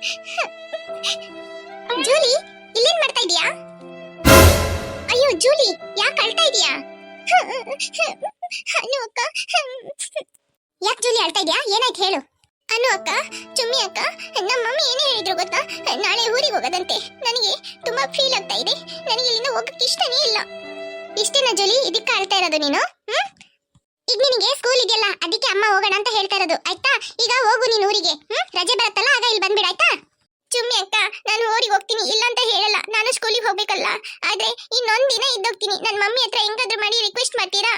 Julie, ಇಲ್ಲೇನ್ ಮಾಡ್ತಾ ಇದೀಯಾ? ಅಯ್ಯೋ, ಜೂಲಿ, ಯಾಕೆ ಅಳ್ತಾ ಇದೀಯಾ? ಅನು ಅಕ್ಕ, ಯಾಕೆ ಜೂಲಿ ಅಳ್ತಾ ಇದೀಯಾ? ಏನಾಯ್ತು ಹೇಳು. ಅನು ಅಕ್ಕ, ಚುಮ್ಮಿ ಅಕ್ಕ ನಮ್ಮ ಮಮ್ಮಿ ಏನೇ ಹೇಳಿದ್ರು ಗೊತ್ತಾ? ನಾಳೆ ಊರಿಗೆ ಹೋಗೋದಂತೆ. ನನಗೆ ತುಂಬಾ ಫೀಲ್ ಆಗ್ತಾ ಇದೆ. ನನಗೆ ಇಲ್ಲಿಂದ ಹೋಗಕ್ಕೆ ಇಷ್ಟನೇ ಇಲ್ಲ. ಇಷ್ಟೇನಾ ಜೂಲಿ, ಇದಕ್ಕೆ ಅಳ್ತಾ ಇರೋದು ನೀನು? ಈಗ ನಿನಗೆ ಸ್ಕೂಲ್ ಇದೆಯಲ್ಲ, ಅದಕ್ಕೆ ಅಮ್ಮ ಹೋಗೋಣ ಅಂತ ಹೇಳ್ತಾ ಇರೋದು. ಆಯ್ತಾ? ಈಗ ಹೋಗು ನೀನು ಊರಿಗೆ. ರಜೆ ಬರುತ್ತಲ್ಲ, ಆಗ ಇಲ್ಲಿ ಬಂದ್ಬಿಡ ಚುಮ್ಮಿ ಅಕ್ಕ ನಾನು ಊರಿಗೆ ಹೋಗ್ತೀನಿ ಇಲ್ಲ ಅಂತ ಹೇಳಲ್ಲ ಸ್ಕೂಲಿಗೆ ಹೋಗ್ಬೇಕಲ್ಲ? ಆದ್ರೆ ಇನ್ನೊಂದ್ ದಿನ ಇದ್ದೋಗ್ತೀನಿ. ನನ್ನ ಮಮ್ಮಿ ಹತ್ರ ಹೆಂಗಾದ್ರೂ ಮಾಡಿ ರಿಕ್ವೆಸ್ಟ್ ಮಾಡ್ತೀರಾ?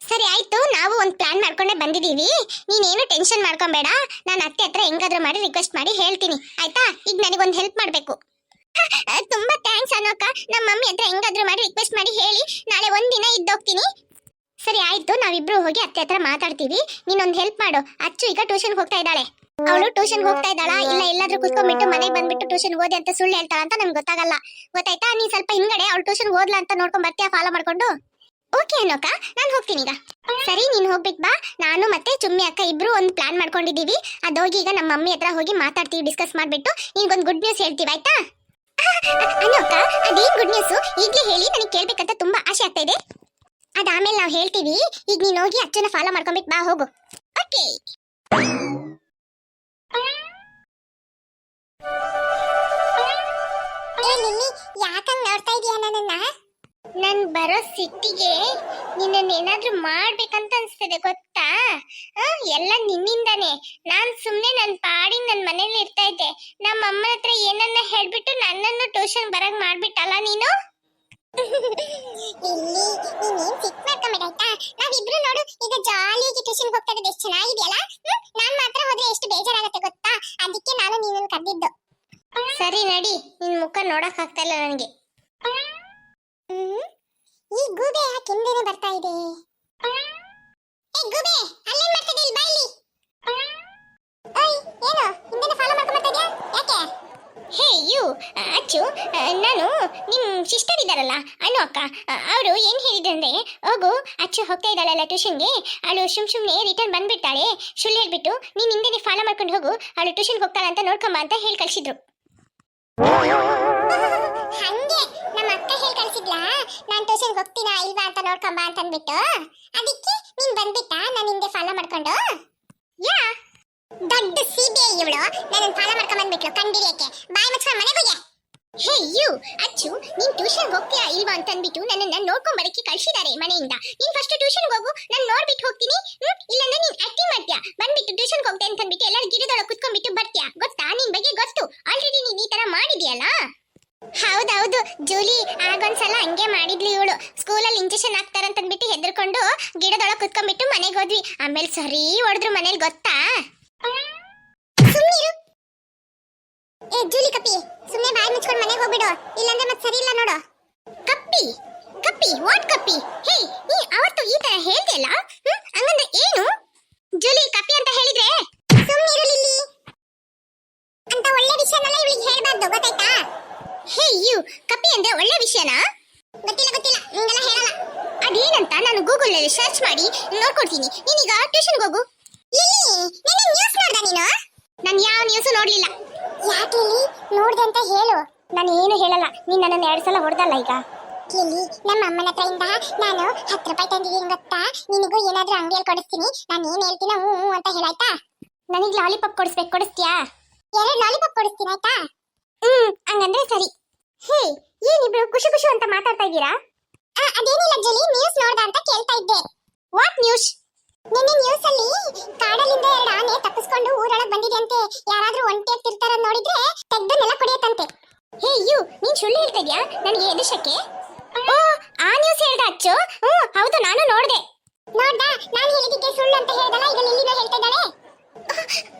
ಸರಿ, ಆಯ್ತು. ನಾವು ಒಂದು ಪ್ಲಾನ್ ಮಾಡ್ಕೊಂಡೆ ಬಂದಿದ್ದೀವಿ ನೀನೇನು ಟೆನ್ಷನ್ ಮಾಡ್ಕೊಂಬೇಡ. ನಾನು ಅತ್ತೆ ಹತ್ರ ಹೆಂಗಾದ್ರೂ ಮಾಡಿ ರಿಕ್ವೆಸ್ಟ್ ಮಾಡಿ ಹೇಳ್ತೀನಿ. ಆಯ್ತಾ? ಈಗ ನನಗೊಂದು ಹೆಲ್ಪ್ ಮಾಡಬೇಕು. ತುಂಬಾ ಥ್ಯಾಂಕ್ಸ್ ಅನ್ನೋಕ ನಮ್ಮ ಮಮ್ಮಿ ಹತ್ರ ಹೆಂಗಾದ್ರೂ ಮಾಡಿ ರಿಕ್ವೆಸ್ಟ್ ಮಾಡಿ ಹೇಳಿ. ನಾಳೆ ಒಂದ್ ದಿನ ಇದ್ದೋಗ್ತೀನಿ. ಸರಿ, ಆಯ್ತು. ನಾವಿಬ್ರು ಹೋಗಿ ಅತ್ತೆ ಹತ್ರ ಮಾತಾಡ್ತೀವಿ. ನೀನೊಂದು ಹೆಲ್ಪ್ ಮಾಡು. ಅಚ್ಚು ಈಗ ಟ್ಯೂಷನ್ಗೆ ಹೋಗ್ತಾ ಇದ್ದಾಳೆ. ಅವಳು ಟ್ಯೂಷನ್ ಹೋಗ್ತಾ ಇದ್ದಾಳ? ಇಲ್ಲ, ಎಲ್ಲಾದ್ರೂ ಕುತ್ಕೊಂಡ್ಬಿಟ್ಟು ಮನೆಗೆ ಬಂದ್ಬಿಟ್ಟು ಟ್ಯೂಷನ್ ಓದಿ ಅಂತ ಸುಳ್ಳು ಹೇಳ್ತಾಳ ಅಂತ ನಮ್ಗೆ ಗೊತ್ತಾಗಲ್ಲ. ಗೊತ್ತಾಯ್ತಾ? ನೀ ಸ್ವಲ್ಪ ಹಿಂಗಡೆ, ಅವಳು ಟ್ಯೂಷನ್ ಓದ್ಲಾ ಅಂತ ನೋಡ್ಕೊಂಡ್ ಬರ್ತೀಯ ಫಾಲೋ ಮಾಡ್ಕೊಂಡು? ಓಕೆ ಅನೋಕ, ನಾನು ಹೋಗ್ತೀನಿ ಈಗ. ಸರಿ, ನೀನು ಹೋಗ್ಬಿಟ್ ಬಾ. ನಾನು ಮತ್ತೆ ಚುಮ್ಮಿ ಅಕ್ಕ ಇಬ್ರು ಒಂದು ಪ್ಲಾನ್ ಮಾಡ್ಕೊಂಡಿದೀವಿ ಅದೋಗಿ ಈಗ ನಮ್ಮ ಮಮ್ಮಿ ಹತ್ರ ಹೋಗಿ ಮಾತಾಡ್ತೀವಿ ಡಿಸ್ಕಸ್ ಮಾಡ್ಬಿಟ್ಟು. ನಿನ್ಗೊಂದು ಗುಡ್ ನ್ಯೂಸ್ ಹೇಳ್ತೀವಿ, ಆಯ್ತಾ? ಅನೋಕ, ಅದೇನ್ ಗುಡ್ ನ್ಯೂಸ್ ಈಗಲೇ ಹೇಳಿ, ನನಗೆ ಕೇಳ್ಬೇಕಂತ ತುಂಬಾ ಆಸೆ ಆಗ್ತಾ ಇದೆ. ಅದಾಮೇಲೆ ನಾವು ಹೇಳ್ತೀವಿ, ಈಗ ನೀನು ಹೋಗಿ ಅಚ್ಚನ ಫಾಲೋ ಮಾಡ್ಕೊಂಬಿಟ್ಟು ಬಾ, ಹೋಗು. ಓಕೆ ಯಾಕಂಗ್ ನೋಡ್ತಾ ಇದೀಯ ನನ್ನನ್ನ? ನನ್ ಬರೋ ಸಿಟ್ಟಿಗೆ ನಿನ್ನನ್ನ ಏನಾದ್ರೂ ಮಾಡ್ಬೇಕಂತ ಅನ್ಸ್ತದೆ ಗೊತ್ತಾ? ಆ, ಎಲ್ಲ ನಿನ್ನಿಂದಾನೆ. ನಾನ್ ಸುಮ್ನೆ ನನ್ ಪಾಡಿ ನನ್ ಮನೇಲಿ ಇರ್ತಾ ಇದ್ದೆ. ನಮ್ಮ ಅಮ್ಮನ ಹತ್ರ ಏನನ್ನ ಹೇಳ್ಬಿಟ್ಟು ನನ್ನನ್ನು ಟ್ಯೂಷನ್ ಬರಕ್ ಮಾಡ್ಬಿಟ್ಟಲ್ಲ ನೀನು? ಇಲ್ಲಿ ನೀನೇನ್ ಸಿಕ್ ಮಾಡ್ಕೊಂಬೇಡ ಆಯ್ತಾ ನಾವಿಬ್ರು ನೋಡು ಈಗ ಜಾಲಿಯಾಗಿ ಟ್ಯೂಷನ್ ಹೋಗ್ತಾ ಎಷ್ಟು ಚೆನ್ನಾಗಿದೆಯಲ್ಲ? ಹ್ಮ್? ನಾನ್ ಮಾತ್ರ ಹೋದ್ರೆ ಎಷ್ಟು ಬೇಜಾರಾಗತ್ತೆ ಗೊತ್ತಾ? ಅದಕ್ಕೆ ನಾನು ನೀನನ್ನ ಕರೆದಿದ್ದು. ಸರಿ ನಡಿ. ನಿನ್ ಮುಖ ನೋಡಕ್ ಆಗ್ತಾ ಇಲ್ಲ ನನಗೆ. ಈ ಗೂಬೆ ಯಾಕೆ ಹಿಂದೆನೆ ಬರ್ತಾ ಇದೆ? ಏ ಗೂಬೆ ಅಲ್ಲೇನ್ ಮಾಡ್ತಾ ಇದೀಯ ಇಲ್ಲಿ ಬಾ ಇಲ್ಲಿ. ಓಯ್ ಏನು? ಹಿಂದೆನೆ ಫಾಲೋ ಮಾಡ್ಕೊಂಡ್ ಬರ್ತಾ ಇದೀಯಾ? ಯಾಕೆ? ಹೇ ಯು ಅಚ್ಚು ಆ, ನಾನು ನಿಮ್ಮ ಸಿಸ್ಟರ್ ಇದ್ದಾರಲ್ಲ ಅನು ಅಕ್ಕ ಅವರು ಏನು ಹೇಳಿದ್ರಂದ್ರೆ ಹೋಗು ಅಚ್ಚು ಹೋಗ್ತಾ ಇದ್ದಾಳಲ್ಲ ಟ್ಯೂಷನ್ಗೆ ಅವಳು ಸುಮ್ ಸುಮ್ಮನೆ ರಿಟರ್ನ್ ಬಂದ್ಬಿಡ್ತಾಳೆ. ಸುಳ್ಳು ಹೇಳ್ಬಿಟ್ಟು ನೀನು ಹಿಂದೆನೆ ಫಾಲೋ ಮಾಡ್ಕೊಂಡು ಹೋಗು ಅವಳು ಟ್ಯೂಷನ್ಗೆ ಹೋಗ್ತಾಳೆ ಅಂತ ನೋಡ್ಕೊಂಬ ಅಂತ ಹೇಳಿ ಕಳ್ಸಿದ್ರು. ಹಂಗೆ, ನಮ್ಮ ಅಕ್ಕ ಹೇಳಿ ಕಳ್ಸಿದ್ಲಾ? ನಾನ್ ಟ್ಯೂಷನ್ ಹೋಗ್ತೀನಾ ಇಲ್ವಾ ಅಂತ ನೋಡ್ಕೊಂಬ ಅಂತ ಅಂದ್ಬಿಟ್ಟು ಅದಕ್ಕೆ ನೀನ್ ಬಂದ್ಬಿಟ್ಟ ನಾನು ಹಿಂದೆ ಫಾಲೋ ಮಾಡ್ಕೊಂಡು. ಯಾ, ದೊಡ್ಡ ಸಿಬಿಐ ಇವಳು. ನನ್ನ ಫಾಲೋ ಮಾಡ್ಕೊಂಡ್ ಬಂದ್ಬಿಟ್ಲು ಕಂಡಿಡಿಯಕ್ಕೆ ಬಾಯಿ ಮುಚ್ಕೊಂಡ್ ಮನೆಗೆ ಹೋಗೆ ಹೇ ಯು ಅಚ್ಚು, ನೀನ್ ಟ್ಯೂಷನ್ ಹೋಗ್ತೀಯಾ ಇಲ್ವಾ ಅಂತ ಅಂದ್ಬಿಟ್ಟು ನನ್ನನ್ನ ನೋಡ್ಕೊಂಡ್ ಬರಕ್ಕೆ ಕಳ್ಸಿದ್ದಾರೆ ಮನೆಯಿಂದ. ನೀನ್ ಫಸ್ಟ್ ಟ್ಯೂಷನ್ ಹೋಗು, ನಾನು ನೋಡ್ಬಿಟ್ಟು ಹೋಗ್ತೀನಿ. ಇಲ್ಲಾಂದ್ರೆ ನೀನ್ ಆಕ್ಟಿಂಗ್ ಮಾಡ್ತೀಯಾ? ಬಂದ್ಬಿಟ್ಟು ಟ್ಯೂಷನ್ ಹೋಗ್ತೆ ಅಂತ ಅಂದ್ಬಿಟ್ಟು ಎಲ್ಲರೂ ಗಿಡದೊಳಗೆ ಕುತ್ಕೊಂಡ್ಬಿಟ್ಟು ಬರ್ತೀಯಾ? ಗೊತ್ತಾ? ನಿನ್ ಬಗ್ಗೆ ಗೊತ್ತು. ಆಲ್ರೆಡಿ ನೀನ್ ಈ ತರ ಮಾಡಿದ್ಯಲ್ಲ? ಹೌದೌದು. ಜೂಲಿ, ಆಗೊಂದ್ಸಲ ಹಂಗೆ ಮಾಡಿದ್ಲು ಇವಳು. ಸ್ಕೂಲಲ್ಲಿ ಇಂಜೆಕ್ಷನ್ ಹಾಕ್ತಾರಂತ ಅಂದ್ಬಿಟ್ಟು ಹೆದರ್ಕೊಂಡು ಗಿಡದೊಳಗೆ ಕುತ್ಕೊಂಡ್ಬಿಟ್ಟು ಮನೆಗೆ ಹೋದ್ವಿ. ಆಮೇಲೆ ಸರಿ ಹೊಡೆದ್ರು ಮನೇಲಿ, ಗೊತ್ತಾ ಸುಮ್ನಿರು ಏ ಜೂಲಿ ಕಪ್ಪಿ ಸುಮ್ನೆ ಬಾಯಿ ಮುಚ್ಕೊಂಡು ಮನೆಗೆ ಹೋಗ್ಬಿಡು. ಇಲ್ಲಾಂದ್ರೆ ಮತ್ತೆ ಸರಿ ಇಲ್ಲ ನೋಡು. ಕಪ್ಪಿ ಕಪ್ಪಿ ವಾಟ್ ಕಪ್ಪಿ. ಹೇ ನೀ ಅವತ್ತು ಈ ತರ ಹೇಳ್ದೆಲ್ಲ ಹಂಗಂದ್ರೆ ಏನು? ಜೂಲಿ ಕಪ್ಪಿ ಅಂತ ಹೇಳಿದ್ರೆ? ಸುಮ್ಮನಿರು ಲಿಲ್ಲಿ. ಅಂತ ಒಳ್ಳೆ ವಿಷಯನೆಲ್ಲ ಇವಳಿಗೆ ಹೇಳ್ಬಾರ್ದು, ಗೊತ್ತಾಯ್ತಾ? ಹೇ ಯು ಕಪ್ಪಿ ಅಂದ್ರೆ ಒಳ್ಳೆ ವಿಷಯನಾ? ಗೊತ್ತಿಲ್ಲ ಗೊತ್ತಿಲ್ಲ. ನಿಂಗೆಲ್ಲ ಹೇಳಲ್ಲ. ಅದೇನಂತ ನಾನು ಗೂಗಲ್ ಅಲ್ಲಿ ಸರ್ಚ್ ಮಾಡಿ ನೋಡ್ಕೊಡ್ತೀನಿ. ನೀನೀಗ ಟ್ಯೂಷನ್ ಹೋಗು. ಲಿಲ್ಲಿ, ನಿನ್ನೆ ನ್ಯೂಸ್ ನೋಡ್ದ ನೀನು? ನಾನು ಯಾವ ನ್ಯೂಸ್ ನೋಡ್ಲಿಲ್ಲ. ಯಾಕೆ ಲಿಲ್ಲಿ? ನೋಡ್ದೆ ಅಂತ ಹೇಳು. ನಾನು ಏನು ಹೇಳಲ್ಲ ನೀನ್ ನನ್ನನ್ನು ಎರಡು ಸಲ ಹೊಡೆದಲ್ಲ ಈಗ? ಕೇಳಿ ನಮ್ಮ ಅಮ್ಮನ ಹತ್ರದಿಂದ ನಾನು ಹತ್ತು ರೂಪಾಯಿ ತಂದಿದ್ದೀನಿ ಗೊತ್ತಾ? ನಿನಗೂ ಏನಾದ್ರೂ ಅಂಗಡಿಯಲ್ಲಿ ಕೊಡಿಸ್ತೀನಿ. ನಾನು ಏನ್ ಹೇಳ್ತೀನ ಹ್ಞೂ ಹ್ಞೂ ಅಂತ ಹೇಳಾಯ್ತಾ? ನನಗೆ ಲಾಲಿಪಾಪ್ ಕೊಡಿಸ್ಬೇಕು ಕೊಡಿಸ್ತೀಯಾ? ಎರಡು ಲಾಲಿಪಾಪ್ ಕೊಡಿಸ್ತೀನಿ ಆಯ್ತಾ? ಹ್ಮ್ ಹಂಗಂದ್ರೆ ಸರಿ. ಹೇ ಏನಿಬ್ರು ಖುಷಿ ಖುಷಿ ಅಂತ ಮಾತಾಡ್ತಾ ಇದ್ದೀರಾ? ಅದೇನಿಲ್ಲ ಜಲಿ ನ್ಯೂಸ್ ನೋಡ್ದ ಅಂತ ಕೇಳ್ತಾ ಇದ್ದೆ. ವಾಟ್ ನ್ಯೂಸ್ ನಿನ್ನೆ ನ್ಯೂಸ್ ಅಲ್ಲಿ ಕಾಡಲಿಂದ ಎರಡು ಆನೆ ತಪ್ಪಿಸ್ಕೊಂಡು ಊರೊಳಗೆ ಬಂದಿದೆ ಅಂತೆ. ಯಾರಾದ್ರೂ ಒಂಟಿ ಆಗ್ತಿರ್ತಾರ ನೋಡಿದ್ರೆ ತೆಗ್ದು ನೆಲ ಕುಡಿಯತ್ತಂತೆ. ಹೇ ಯು ನೀನ್ ಸುಳ್ಳು ಹೇಳ್ತಾ ಇದ್ಯಾ? ನನಗೆ ಎದಶಕ್ಕೆ ಓ ಆ ನ್ಯೂಸ್ ಹೇಳ್ದ ಅಚ್ಚು? ಹ್ಮ್ ಹೌದು ನಾನು ನೋಡ್ದೆ. ನೋಡ್ದ? ನಾನು ಹೇಳಿದ್ದಕ್ಕೆ ಸುಳ್ಳು ಅಂತ ಹೇಳ್ದಲ್ಲ ಈಗ ಲಿಲ್ಲಿನ ಹೇಳ್ತಾ ಇದ್ದಾಳೆ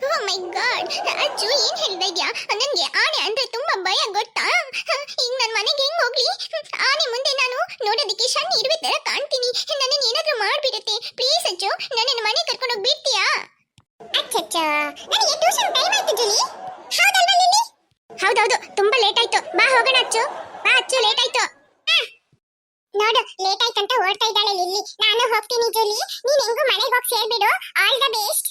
ಓ ಮೈ ಗಾಡ್. ಅಚ್ಚು ಏನ್ ಹೇಳ್ತಾ ಇದ್ಯಾ? ನನ್ಗೆ ಆನೆ ಅಂದ್ರೆ ತುಂಬಾ ಭಯ ಗೊತ್ತಾ? ಈಗ ನನ್ನ ಮನೆಗೆ ಹೆಂಗ್ ಹೋಗ್ಲಿ? ಆನೆ ಮುಂದೆ ನಾನು ನೋಡೋದಕ್ಕೆ ಸಣ್ಣ ಇರುವೆ ತರ ಕಾಣ್ತೀನಿ. ನನ್ನ ಏನಾದ್ರೂ ಮಾಡ್ಬಿಡುತ್ತೆ. ಪ್ಲೀಸ್ ಅಚ್ಚು ನನ್ನನ್ನು ಮನೆ ಕರ್ಕೊಂಡು ಹೋಗಿ ಬಿಡ್ತೀಯಾ? ಅಚ್ಚಚ್ಚ. ನನಗೆ ಟ್ಯೂಷನ್ ಟೈಮ್ ಆಯ್ತು ಜುಲಿ. ಹೌದೌದು, ತುಂಬಾ ಲೇಟ್ ಆಯ್ತು. ಬಾ, ಹೋಗೋಣ ಅಚ್ಚು. ಬಾ ಅಚ್ಚು ಲೇಟ್ ಆಯ್ತು. ನೋಡು ಲೇಟ್ ಆಯ್ತಂತ ಓಡ್ತಾ ಇದ್ದಾಳೆ ಲಿಲ್ಲಿ. ನಾನು ಹೋಗ್ತೀನಿ ಜೂಲಿ. ನೀನ್ ಹೆಂಗು ಮನೆಗೆ ಹೋಗಿ ಸೇರ್ಬಿಡು. All the best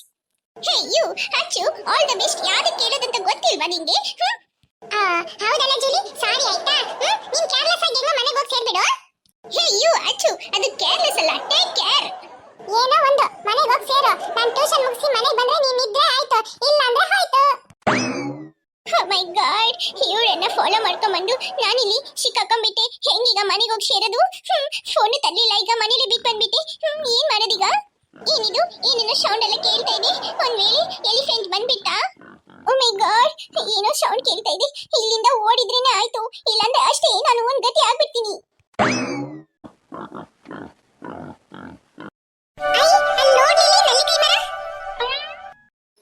hey you Achchu all the best ಯಾರು ಕೇಳೋದಂತ ಗೊತ್ತಿಲ್ವಾ ನಿಂಗೆ? ಹೌದಲ್ಲ ಜೂಲಿ? ಸಾರಿ ಆಯ್ತಾ? ನೀನು ಕೇರ್ಲೆಸ್ ಆಗಿ ಹೆಂಗೋ ಮನೆಗೆ ಹೋಗಿ ಸೇರ್ಬಿಡು. ಹೇ ಯು ಅಚ್ಚು, ಅದು ಕೇರ್ಲೆಸ್ ಅಲ್ಲ. ಟೇಕ್ ಕೇರ್ ಏನೋ ಒಂದು, ಮನೆಗೆ ಹೋಗಿ ಸೇರು. ನಾನು ಟ್ಯೂಷನ್ ಮುಗಿಸಿ ಮನೆಗೆ ಬಂದ್ರೆ ನೀನ್ ಇದ್ರೆ ಆಯ್ತು. ಇಲ್ಲ ಅಂದ್ರೆ ಮೈ ಗಾಡ್ ಇವಳನ್ನ ಫಾಲೋ ಮಾಡ್ಕೊಂಡ್ಬಂದು ನಾನಿಲ್ಲಿ ಸಿಕ್ಕಾಕೊಂಡ್ಬಿಟ್ಟೆ ಹೆಂಗೀಗ ಮನೆಗೆ ಹೋಗಿ ಸೇರೋದು? ಫೋನ್ ತರಲಿಲ್ಲ. ಈಗ ಮನೇಲಿ ಬಿಟ್ಟು ಬಂದ್ಬಿಟ್ಟೆ. ಏನ್ ಮಾಡೋದೀಗ? ಏನಿದು? ಏನೇನೋ ಸೌಂಡ್ ಎಲ್ಲ ಕೇಳ್ತಾ ಇದೆ. ಒಂದ್ ವೇಳೆ ಎಲಿಫೆಂಟ್ ಬಂದ್ಬಿಟ್ಟ ಓ ಮೈ ಗಾಡ್ ಏನೋ ಸೌಂಡ್ ಕೇಳ್ತಾ ಇದೆ. ಇಲ್ಲಿಂದ ಓಡಿದ್ರೇನೆ ಆಯ್ತು. ಇಲ್ಲಾಂದ್ರೆ ಅಷ್ಟೇ ನಾನು ಒಂದ್ ಗತಿ ಆಗ್ಬಿಡ್ತೀನಿ.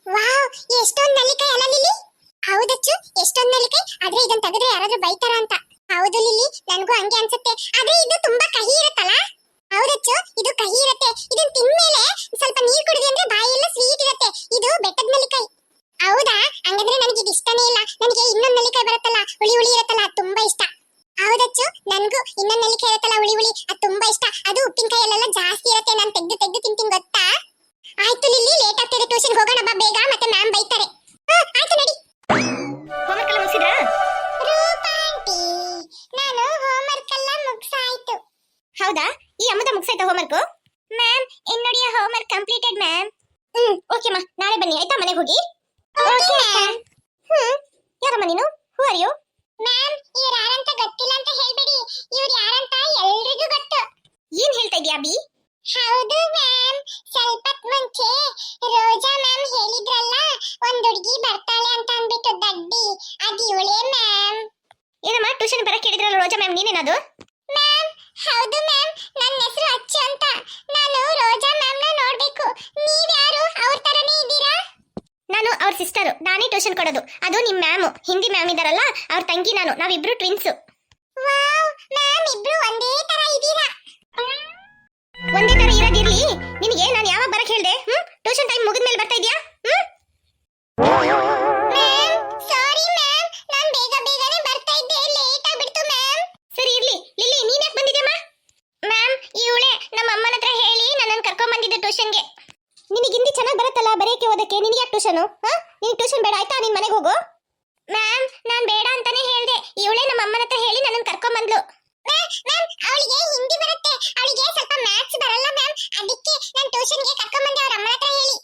ವಾವ್, ಎಷ್ಟೊಂದ್ ನಲ್ಲಿಕಾಯಿ ಅಲ್ಲ ಲಿಲಿ ಹೌದಚ್ಚು, ಎಷ್ಟೊಂದ್ ನಲ್ಲಿಕಾಯಿ ಆದ್ರೆ ಇದನ್ನ ತೆಗೆದ್ರೆ ಯಾರಾದ್ರೂ ಬೈತಾರ ಅಂತ. ಹೌದು ಲಿಲಿ ನನಗೂ ಹಂಗೆ ಅನ್ಸುತ್ತೆ. ಆದ್ರೆ ಇದು ತುಂಬಾ ಕಹಿ ಇರುತ್ತಲ್ಲ? ಹೌದಚ್ಚು, ಇದು ಕಹಿ ಇರುತ್ತೆ. ಇದನ್ನ ತಿಂದ್ಮೇಲೆ ಸ್ವಲ್ಪ ನೀರ್ ಕುಡಿದ್ರೆ ಅಂದ್ರೆ ಬಾಯೆಲ್ಲ ಸ್ವೀಟ್ ಇರುತ್ತೆ. ಇದು ಬೆಟ್ಟದ ನಲ್ಲಿಕಾಯಿ ಹೌದಾ? ಹಂಗಂದ್ರೆ ನನಗೆ ಇದು ಇಷ್ಟನೇ ಇಲ್ಲ. ನನಗೆ ಇನ್ನೊಂದ್ ನಲ್ಲಿಕಾಯಿ ಬರುತ್ತಲ್ಲ, ಹುಳಿ ಹುಳಿ ಇರುತ್ತಲ್ಲ ತುಂಬಾ ಇಷ್ಟ. ಹೌದಚ್ಚು, ನನಗೂ ಇನ್ನೊಂದ್ ನಲ್ಲಿಕಾಯಿ ಇರುತ್ತಲ್ಲ, ಹುಳಿ ಹುಳಿ, ಅದು ತುಂಬಾ ಇಷ್ಟ. ಅದು ಉಪ್ಪಿನಕಾಯಲ್ಲೆಲ್ಲ ಜಾಸ್ತಿ ಇರುತ್ತೆ, ನಾನು ತೆಗ್ದು ತೆಗ್ದು ತಿಂತೀನಿ ಗೊತ್ತಾ? ಆಯ್ತು ಲಿಲ್ಲಿ ಲೇಟ್ ಆಗ್ತಿದೆ ಟ್ಯೂಷನ್ ಹೋಗೋಣ ಬಾ ಬೇಗ, ಮತ್ತೆ ಮ್ಯಾಮ್ ಬೈತಾರೆ. ಆಯ್ತು ನಡಿ. ಹೋಮ್ವರ್ಕ್ ಎಲ್ಲ ಮುಗಿಸಿದ್ರಾ? ನಾನು ಹೋಮ್ವರ್ಕ್ ಎಲ್ಲ ಮುಗ್ಸಾಯ್ತು. ಹೌದಾ? ಈ ಅಮ್ಮದ ಮುಗಿಸಾಯ್ತಾ ಹೋಮ್ವರ್ಕ್ ಮ್ಯಾಮ್ ಇನ್ನೊಡಿಯ homework completed ma'am hmm okay ಮಾ ನಾಳೆ ಬನ್ನಿ ಆಯ್ತಾ ಮನೆಗೆ ಹೋಗಿ? ಓಕೆ ಹ್ಮ್ ಯಾರಮ್ಮ ನೀನು? ಹೂ ಆರ್ ಯು ಮ್ಯಾಮ್ ಇವ್ರು ಯಾರಂತ ಗೊತ್ತಿಲ್ಲ ಅಂತ ಹೇಳ್ಬೇಡಿ. ಇವ್ರು ಯಾರಂತ ಎಲ್ರಿಗೂ ಗೊತ್ತು. ಏನ್ ಹೇಳ್ತಾ ಇದೀಯಾ ಅಬಿ ಹೌದು ಮ್ಯಾಮ್ ಸ್ವಲ್ಪ ಹೊತ್ ಮುಂಚೆ ರೋಜಾ ಮ್ಯಾಮ್ ಹೇಳಿದ್ರಲ್ಲ ಒಂದ್ ಹುಡುಗಿ ಬರ್ತಾಳೆ ಅಂತ ಅಂದ್ಬಿಟ್ಟು ದಡ್ಡಿ ಅದ್ ಇವಳೇ ಮ್ಯಾಮ್ ಏನಮ್ಮ ಟ್ಯೂಷನ್ ಬರಕ್ ಹೇಳಿದ್ರಲ್ಲ ರೋಜಾ ಮ್ಯಾಮ್ ನೀನೇನದು ಮ್ಯಾಮ್ ಹೌದು ಮ್ಯಾಮ್ ನನ್ನ ಹೆಸರು ಅಚ್ಚು ಅಂತ ನಾನು ರೋಜಾ ಮ್ಯಾಮ್ನ ನೋಡ್ಬೇಕು ನೀವ್ಯಾರು ಅವ್ರ ತರನೇ ಇದ್ದೀರಾ ನಾನು ಅವ್ರ ಸಿಸ್ಟರ್ ನಾನೇ ಟ್ಯೂಷನ್ ಕೊಡೋದು. ಅದು ನಿಮ್ಮ ಮ್ಯಾಮ್. ಹಿಂದಿ ಮ್ಯಾಮ್ ಇದಾರಲ್ಲ ಅವ್ರ ತಂಗಿ ನಾನು. ನಾವಿಬ್ರು ಟ್ವಿನ್ಸ್ ಮ್ಯಾಮ್ ಇಬ್ರು ಒಂದೇ ತರ ಇದ್ದೀರಾ? ಒಂದೇ ತರ ಇರೋದಿರ್ಲಿ. ನಿನಗೆ ನಾನು ಯಾವಾಗ ಬರಕ್ ಹೇಳ್ದೆ? ಹ್ಮ್? ಟ್ಯೂಷನ್ ಟೈಮ್ ಮುಗಿದ್ಮೇಲೆ ಬರ್ತಾ ಇದೀಯಾ? ಹ್ಮ್? Ma'am sorry ma'am. ನಾನು ಬೇಗ ಬೇಗನೆ ಬರ್ತಾ ಇದ್ದೆ. ಲೇಟ್ ಆಗ್ಬಿಡ್ತು ಮ್ಯಾಮ್. ಸರಿ ಇರ್ಲಿ. ಲಿಲ್ಲಿ ನೀನ್ ಯಾಕೆ ಬಂದಿದ್ಯಮ್ಮ ಮ್ಯಾಮ್? ಇವಳೆ ನಮ್ಮ ಅಮ್ಮನ ಹತ್ರ ಹೇಳಿ ನನ್ನನ್ನು ಕರ್ಕೊಂಡ್ ಬಂದಿದ್ದೆ ಟ್ಯೂಷನ್ಗೆ. ನಿನಗೆ ಹಿಂದಿ ಚೆನ್ನಾಗಿ ಬರುತ್ತಲ್ಲ ಬರೆಯಕ್ಕೆ ಓದಕ್ಕೆ ನಿನಗೆ ಯಾಕೆ ಟ್ಯೂಷನು? ಹಾ ನಿನಗೆ ಟ್ಯೂಷನ್ ಬೇಡ ಆಯ್ತಾ? ನಿನ್ ಮನೆಗೆ ಹೋಗು. ಮ್ಯಾಮ್, ನಾನ್ ಬೇಡ ಅಂತಾನೆ ಹೇಳ್ದೆ. ಇವಳೆ ನಮ್ಮ ಅಮ್ಮನ ಹತ್ರ ಹೇಳಿ ನನ್ನ ಕರ್ಕೊಂಡ್ ಬಂದ್ಲು ಮ್ಯಾಮ್, ಅವಳಿಗೆ ಹಿಂದಿ ಬರುತ್ತೆ. ಅವಳಿಗೆ ಸ್ವಲ್ಪ ಮ್ಯಾಥ್ಸ್ ಬರಲ್ಲ ಮ್ಯಾಮ್. ಅದಕ್ಕೆ ನಾನು ಟ್ಯೂಷನ್ಗೆ ಕರ್ಕೊಂಡ್ ಬಂದೆ ಅವ್ರ ಅಮ್ಮನ ಹತ್ರ ಹೇಳಿ.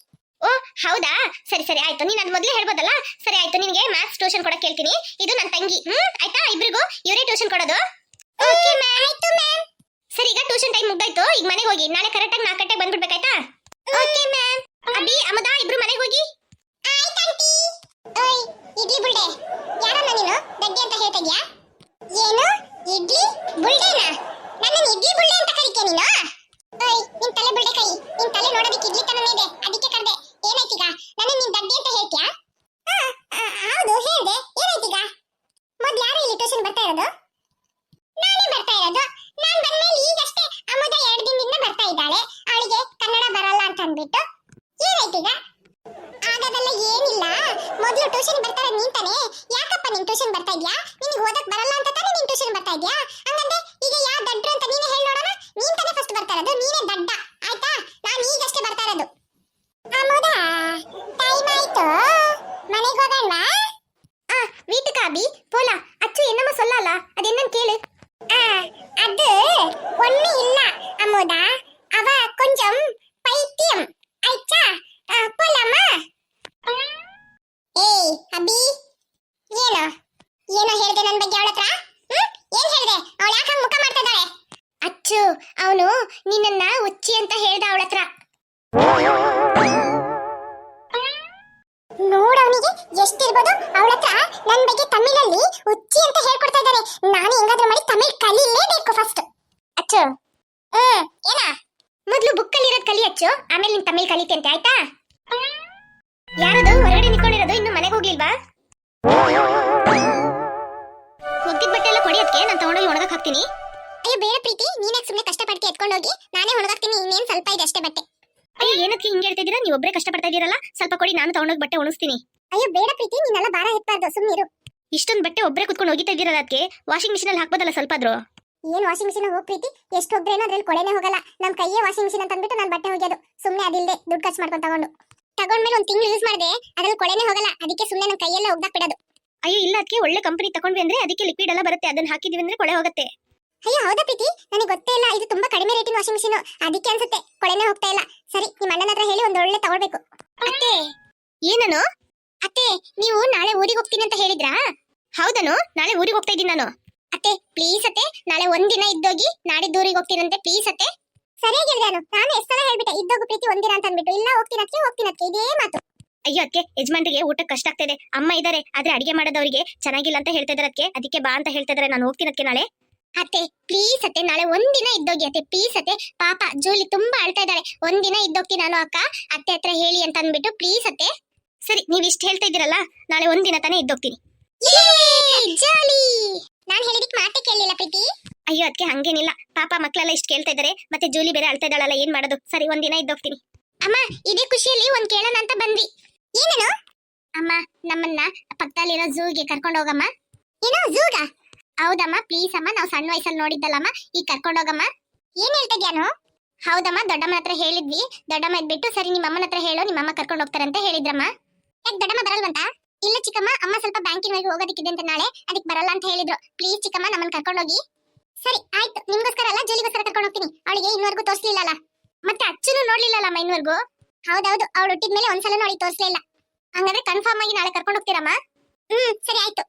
ಓ, ಹೌದಾ? ಸರಿ ಸರಿ, ಆಯ್ತು. ನೀನ್ ಅದ್ ಮೊದಲೇ ಹೇಳ್ಬೋದಲ್ಲ? ಸರಿ, ಆಯ್ತು. ನಿನಗೆ ಮ್ಯಾಥ್ಸ್ ಟ್ಯೂಷನ್ ಕೊಡಕ್ಕೆ ಹೇಳ್ತೀನಿ ಇದು ನನ್ನ ತಂಗಿ. ಹ್ಮ್, ಆಯ್ತಾ? ಇಬ್ರಿಗೂ? ಇವರೇ ಟ್ಯೂಷನ್ ಕೊಡೋದು? Okay ma'am. ಆಯ್ತು ಮ್ಯಾಮ್. ಸರಿ, ಈಗ ಟ್ಯೂಷನ್ ಟೈಮ್ ಮುಗ್ದಾಯ್ತು. ಈಗ ಮನೆಗೆ ಹೋಗಿ. ನಾಳೆ ಕರೆಕ್ಟಾಗಿ ನಾಲ್ಕು ಗಂಟೆಗೆ ಬಂದ್ಬಿಡ್ಬೇಕಾಯ್ತಾ? Okay ma'am. ಅಬ್ಬಿ ಅಮದಾ, ಇಬ್ರು ಮನೆಗೆ ಹೋಗಿ. ಓಯ್, ಇಡ್ಲಿ ಬುಲ್ಡೆ. ಯಾರನ್ನ ನೀನು? ದಡ್ಡಿ ಅಂತ ಹೇಳ್ತಾ ಏನು? ಇಡ್ಲಿ ಬುಲ್ಡೆನಾ? ನನ್ನ ಇಡ್ಲಿ ಬುಲ್ಡೆ ಅಂತ ಕರಿತೀಯ ನೀನು? ಓಯ್, ನಿನ್ ತಲೆ ಬುಲ್ಡೆ ಕೈ. ನಿನ್ ತಲೆ ನೋಡೋದಕ್ಕೆ ಇಡ್ಲಿ ತರನೇ ಇದೆ. ಅದಕ್ಕೆ ಕರ್ದೆ. ಏನಾಯ್ತೀಗ? ನನ್ನ ನೀನ್ ದಡ್ಡಿ ಅಂತ ಹೇಳ್ತೀಯಾ? ಹೌದು, ಹೇಳ್ದೆ. ಯಾರು ಇಲ್ಲಿ ಟ್ಯೂಷನ್ ಬರ್ತಾ ಇರೋದು? ನಾನೇ ಬರ್ತಾ ಇರೋದು. ನಾನು ಈಗಷ್ಟೇ ಅಮುದ ಎರಡು ದಿನದಿಂದ ಬರ್ತಾ ಇದ್ದಾಳೆ. ಅವಳಿಗೆ ಕನ್ನಡ ಬರಲ್ಲ ಅಂತ ಅಂದ್ಬಿಟ್ಟು. ಏನಾಯ್ತೀಗ? ಅದೆಲ್ಲ ಏನಿಲ್ಲ. ಮೊದಲು ಟ್ಯೂಷನ್ ಬರ್ತಾರೆ ನೀನ್ ಯಾಕಪ್ಪ ನೀನ್ ಟ್ಯೂಷನ್ ಬರ್ತಾ ಇದ್ಯಾ? ನಿನಗೆ ಓದಕ್ ಬರಲ್ಲ ಅಂತ ತಾನೇ ನೀನ್ ಟ್ಯೂಷನ್ ಬರ್ತಾ ಇದ್ಯಾ? ಹಂಗಂದ್ರೆ ಈಗ ಯಾವ ದಡ್ಡ ಅಂತ ನೀನೇ ಹೇಳಿ ನೋಡೋಣ? ನೀನ್ ತಾನೇ ಫಸ್ಟ್ ಬರ್ತಾ ಇರೋದು ನೀನೇ ದಡ್ಡ. ಆಯ್ತಾ? ನಾನು ಈಗಷ್ಟೇ ಬರ್ತಾ ಇರೋದು. ಅಮೋದಾ ಟೈಮ್ ಆಯ್ತು. ಮನೆಗೆ ಹೋಗೋಣ ಆ ವೀಟ್ ಕಾಬಿ ಪೋಲಾ, ಅಚ್ಚು ನನ್ನ ಬಗ್ಗೆ ತಮಿಳಲ್ಲಿ ಉಚ್ಚಿ ಅಂತ ಹೇಳ್ಕೊಡ್ತಾ ಇದ್ದಾರೆ ನಾನು ಹೆಂಗಾದ್ರೂ ಮಾಡಿ ತಮಿಳ್ ಕಲೀಲೇಬೇಕು ಫಸ್ಟ್ ಅಚ್ಚು. ಹ್ಮ್ ಏನ? ಮೊದ್ಲು ಬುಕ್ಕಲ್ಲಿ ಇರೋದು ಕಲಿ ಅಚ್ಚು ಆಮೇಲೆ ನಿನ್ ತಮಿಳ್ ಕಲಿತೆ ಆಯ್ತಾ? ಯಾರದು? ಹೊರಗಡೆ ನಿಂತ್ಕೊಂಡಿರೋದು? ಇನ್ನು ಮನೆಗೆ ಹೋಗ್ಲಿಲ್ವಾ? ಒಗ್ಗಿದ ಬಟ್ಟೆ ಎಲ್ಲ ಕೊಡಿಯೋದಕ್ಕೆ ನಾನು ತಗೊಂಡೋಗಿ ಒಣಗಕ್ ಹಾಕ್ತೀನಿ. ಅಯ್ಯೋ ಬೇಡ ಪ್ರೀತಿ. ನೀನೇ ಸುಮ್ಮನೆ ಎತ್ಕೊಂಡು ಹೋಗಿ ನಾನೇ ಒಣಗಾಕ್ತೀನಿ ಇನ್ನೇನ್ ಸ್ವಲ್ಪ ಇದೆ ಅಷ್ಟೇ ಬಟ್ಟೆ. ಅಯ್ಯೋ ಏನಕ್ಕೆ ಹಿಂಗೆ ಹೇಳ್ತಿದ್ದೀರಾ ನೀವು ಒಬ್ಬರೇ ಕಷ್ಟಪಡ್ತಾ ಇದ್ದೀರಲ್ಲ ಸ್ವಲ್ಪ ಕೊಡಿ ನಾನು ತಗೊಂಡೋಗಿ ಬಟ್ಟೆ ಒಣಗಿಸ್ತೀನಿ. ಅಯ್ಯೋ ಬೇಡ ಪ್ರೀತಿ ನೀನೆಲ್ಲ ಭಾರ ಎತ್ತಬಾರ್ದು ಸುಮ್ಮನಿರು ಇಷ್ಟೊಂದು ಬಟ್ಟೆ ಒಬ್ಬರೇ ಕುತ್ಕೊಂಡು ಹೋಗಿ ಇದ್ದೀರಲ್ಲ ಅದಕ್ಕೆ ವಾಷಿಂಗ್ ಮಿಷಿನ್ ಅಲ್ಲಿ ಹಾಕ್ಬೋದಲ್ಲ ಸ್ವಲ್ಪ ಆದ್ರೂ ಏನ್ ವಾಷಿಂಗ್ ಮಿಷಿನ್ ಹೋಗ್ ಪ್ರೀತಿ? ಎಷ್ಟು ಹೋಗ್ರೇನೋ ಅದ್ರಲ್ಲಿ ಕೊಳೆನೇ ಹೋಗಲ್ಲ. ನಮ್ ಕೈಯೇ ವಾಷಿಂಗ್ ಮಿಷಿನ್ ಅಂತ ಅಂದ್ಬಿಟ್ಟು ನಾನು ಬಟ್ಟೆ ಹೋಗ್ಯೋದು ಸುಮ್ಮನೆ ಅದಿಲ್ಲದೆ ದುಡ್ಡು ಖರ್ಚು ಮಾಡ್ಕೊಂಡು ತಗೊಂಡು. ತಗೊಂಡ್ಮೇಲೆ ಒಂದು ತಿಂಗಳು ಯೂಸ್ ಮಾಡಿದೆ ಅದ್ರಲ್ಲಿ ಕೊಳೆನೇ ಹೋಗಲ್ಲ. ಅದಕ್ಕೆ ಸುಮ್ಮನೆ ನಮ್ಮ ಕೈಯೆಲ್ಲ ಒಗ್ದಾಕ್ ಬಿಡೋದು. ಅಯ್ಯೋ ಇಲ್ಲ ಅದಕ್ಕೆ ಒಳ್ಳೆ ಕಂಪನಿ ತಗೊಂಡ್ವಿ ಅಂದ್ರೆ ಅದಕ್ಕೆ ಲಿಕ್ವಿಡ್ ಎಲ್ಲ ಬರುತ್ತೆ. ಅದನ್ನ ಹಾಕಿದ್ವಿ ಅಂದ್ರೆ ಕೊಳೆ ಹೋಗುತ್ತೆ. ಅಯ್ಯೋ ಹೌದಾ ಪ್ರೀತಿ? ನನಗೆ ಗೊತ್ತೇ ಇಲ್ಲ. ಇದು ತುಂಬಾ ಕಡಿಮೆ ರೇಟಿನ ವಾಷಿಂಗ್ ಮಿಷಿನ್ ಅದಕ್ಕೆ ಅನ್ಸುತ್ತೆ. ಕೊಳೆನೇ ಹೋಗ್ತಾ ಇಲ್ಲ. ಸರಿ ನಿಮ್ಮ ಅಣ್ಣನ ಹತ್ರ ಹೇಳಿ ಒಂದ್ ಒಳ್ಳೆ ತಗೊಳ್ಬೇಕು. ಅತ್ತೆ ಏನನು? ಅತ್ತೆ, ನೀವು ನಾಳೆ ಊರಿಗೆ ಹೋಗ್ತೀನಿ ಅಂತ ಹೇಳಿದ್ರಾ? ಹೌದನು, ನಾಳೆ ಊರಿಗೆ ಹೋಗ್ತಾ ಇದ್ದೀನಿ ನಾನು. ಅತ್ತೆ ಪ್ಲೀಸ್ ಅತ್ತೆ, ನಾಳೆ ಒಂದಿನ ಇದ್ದೋಗಿ ನಾಡಿದ್ದು ಊರಿಗೆ ಹೋಗ್ತೀನಂತೆ ಪ್ಲೀಸ್ ಅತ್ತೆ. ಸರಿಯಾಗಿ ಹೇಳಿದೆ ನಾನು ಎಷ್ಟು ಸಲ ಹೇಳ್ಬಿಟ್ಟೆ, ಇದ್ದೋಗು ಪ್ರೀತಿ ಒಂದಿನ ಅಂತ ಅಂದ್ಬಿಟ್ಟು, ಇಲ್ಲ ಹೋಗ್ತೀನಿ ಅದಕ್ಕೆ ಹೋಗ್ತೀನಿ ಇದೇ ಮಾತು. ಅಯ್ಯೋ ಅದಕ್ಕೆ ಯಜಮಾನ್ರಿಗೆ ಊಟ ಕಷ್ಟ ಆಗ್ತಾ ಇದೆ, ಅಮ್ಮ ಇದಾರೆ, ಆದ್ರೆ ಅಡಿಗೆ ಮಾಡೋದವರಿಗೆ ಚೆನ್ನಾಗಿಲ್ಲ ಅಂತ ಹೇಳ್ತಾ ಇದಾರೆ ಅದಕ್ಕೆ ಅದಕ್ಕೆ ಬಾ ಅಂತ ಹೇಳ್ತಾ ಇದಾರೆ, ನಾನು ಹೋಗ್ತೀನಿ ಅದಕ್ಕೆ ನಾಳೆ. ಅತ್ತೆ ಪ್ಲೀಸ್ ಅತ್ತೆ, ನಾಳೆ ಒಂದಿನ ಇದ್ದೋಗಿ ಅತ್ತೆ ಪ್ಲೀಸ್ ಅತ್ತೆ, ಪಾಪ ಜೂಲಿ ತುಂಬಾ ಅಳ್ತಾ ಇದ್ದಾಳೆ ಒಂದಿನ ಇದ್ದೋಗ್ತೀನಿ ನಾನು ಅಕ್ಕ, ಅತ್ತೆ ಹತ್ರ ಹೇಳಿ ಅಂತ ಅಂದ್ಬಿಟ್ಟು ಪ್ಲೀಸ್ ಅತ್ತೆ. ಸರಿ ನೀವ್ ಇಷ್ಟ ಹೇಳ್ತಾ ಇದ್ದೀರಲ್ಲ ನಾಳೆ ಒಂದಿನ ತಾನೇ ಇದ್ದೋಗ್ತೀನಿ ಜಾಲಿ ನಾನು ಹೇಳಿದಕ್ಕೆ ಮಾತೇ ಕೇಳಲಿಲ್ಲ ಪ್ರೀತಿ. ಅಯ್ಯೋ ಅದಕ್ಕೆ ಹಂಗೇನಿಲ್ಲ. ಪಾಪ ಮಕ್ಕಳೆಲ್ಲ ಇಷ್ಟ ಕೇಳ್ತಾ ಇದ್ದಾರೆ ಮತ್ತೆ ಜೂಲಿ ಬೇರೆ ಅಳ್ತಾ ಇದ್ದಾಳಲ್ಲ ಏನ್ ಮಾಡೋದು? ಸರಿ ಒಂದಿನ ಇದ್ದೋಗ್ತೀನಿ ಅಮ್ಮ ಇದೇ ಖುಷಿಯಲ್ಲಿ ಒಂದ್ ಕೇಳೋಣ ಅಂತ ಬಂದ್ವಿ. ಏನೇನು? ಅಮ್ಮ ನಮ್ಮನ್ನ ಪಕ್ಕದಲ್ಲಿರೋ ಝೂಗೆ ಕರ್ಕೊಂಡು ಹೋಗಮ್ಮ. ಏನೋ ಝೂಗ? ಹೌದಮ್ಮ ಪ್ಲೀಸ್ ಅಮ್ಮ ನಾವು ಸಣ್ಣ ವಯಸ್ಸಲ್ಲಿ ನೋಡಿದ್ದಲ್ಲಮ್ಮ ಈಗ ಕರ್ಕೊಂಡು ಹೋಗಮ್ಮ. ಏನ್ ಹೇಳ್ತಾ ಇದ್ಯಾನು ಹೌದಮ್ಮ ದೊಡ್ಡಮ್ಮನ ಹತ್ರ ಹೇಳಿದ್ವಿ. ದೊಡ್ಡಮ್ಮ ಇದ್ಬಿಟ್ಟು ಸರಿ ನಿಮ್ಮ ಅಮ್ಮನ ಹತ್ರ ಹೇಳು ನಿಮ್ಮ ಅಮ್ಮ ಕರ್ಕೊಂಡು ಹೋಗ್ತಾರೆ ಅಂತ ಹೇಳಿದ್ರಮ್ಮ. ಯಾಕೆ ದೊಡ್ಡಮ್ಮ ಬರಲ್ವಂತ? ಇಲ್ಲ ಚಿಕ್ಕಮ್ಮ, ಅಮ್ಮ ಸ್ವಲ್ಪ ಬ್ಯಾಂಕಿನವರೆಗೆ ಹೋಗೋದಿಕ್ಕಿದೆ ಅಂತ ನಾಳೆ, ಅದಕ್ಕೆ ಬರಲ್ಲ ಅಂತ ಹೇಳಿದ್ರು. ಪ್ಲೀಸ್ ಚಿಕ್ಕಮ್ಮ ನಮ್ಮನ್ನ ಕರ್ಕೊಂಡು ಹೋಗಿ. ಸರಿ, ಆಯ್ತು. ನಿಮ್ಗೋಸ್ಕರ ಅಲ್ಲ, ಜೋಲಿಗೋಸ್ಕರ ಕರ್ಕೊಂಡು ಹೋಗ್ತೀನಿ. ಅವಳಿಗೆ ಇನ್ನವರೆಗೂ ತೋರಿಸ್ಲಿಲ್ಲಲ್ಲ? ಮತ್ತೆ ಅಚ್ಚುನು ನೋಡ್ಲಿಲ್ಲಲ್ಲ ಅಮ್ಮ ಇನ್ನವರೆಗೂ? ಹೌದೌದು, ಅವಳು ಹುಟ್ಟಿದ ಮೇಲೆ ಒಂದ್ಸಲ ನೋಡಿ ತೋರಿಸ್ಲಿಲ್ಲ ಹಂಗಾದ್ರೆ ಕನ್ಫರ್ಮ್ ಆಗಿ ನಾಳೆ ಕರ್ಕೊಂಡು ಹೋಗ್ತೀರಮ್ಮ? ಹ್ಮ್, ಸರಿ, ಆಯ್ತು.